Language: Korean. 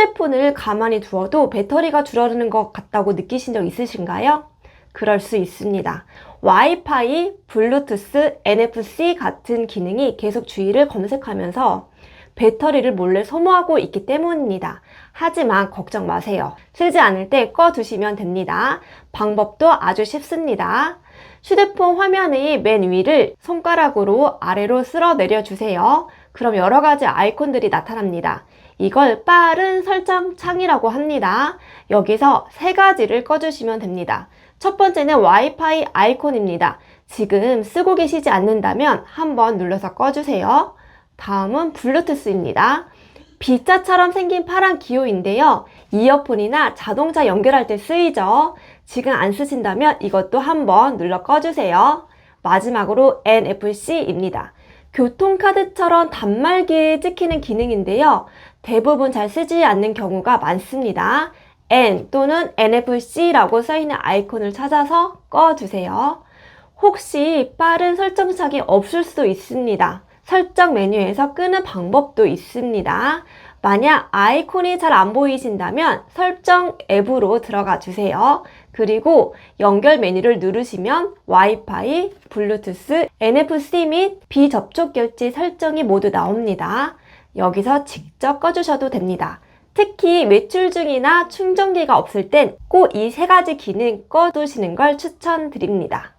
휴대폰을 가만히 두어도 배터리가 줄어드는 것 같다고 느끼신 적 있으신가요? 그럴 수 있습니다. 와이파이, 블루투스, NFC 같은 기능이 계속 주위를 검색하면서 배터리를 몰래 소모하고 있기 때문입니다. 하지만 걱정 마세요. 쓰지 않을 때 꺼두시면 됩니다. 방법도 아주 쉽습니다. 휴대폰 화면의 맨 위를 손가락으로 아래로 쓸어 내려 주세요. 그럼 여러 가지 아이콘들이 나타납니다. 이걸 빠른 설정 창이라고 합니다. 여기서 세 가지를 꺼주시면 됩니다. 첫 번째는 와이파이 아이콘입니다. 지금 쓰고 계시지 않는다면 한번 눌러서 꺼주세요. 다음은 블루투스입니다. B자처럼 생긴 파란 기호인데요. 이어폰이나 자동차 연결할 때 쓰이죠. 지금 안 쓰신다면 이것도 한번 눌러 꺼주세요. 마지막으로 NFC입니다. 교통카드처럼 단말기에 찍히는 기능인데요. 대부분 잘 쓰지 않는 경우가 많습니다. N 또는 NFC라고 써있는 아이콘을 찾아서 꺼주세요. 혹시 빠른 설정창이 없을 수도 있습니다. 설정 메뉴에서 끄는 방법도 있습니다. 만약 아이콘이 잘 안 보이신다면 설정 앱으로 들어가 주세요. 그리고 연결 메뉴를 누르시면 와이파이, 블루투스, NFC 및 비접촉 결제 설정이 모두 나옵니다. 여기서 직접 꺼주셔도 됩니다. 특히 외출 중이나 충전기가 없을 땐 꼭 이 세 가지 기능 꺼두시는 걸 추천드립니다.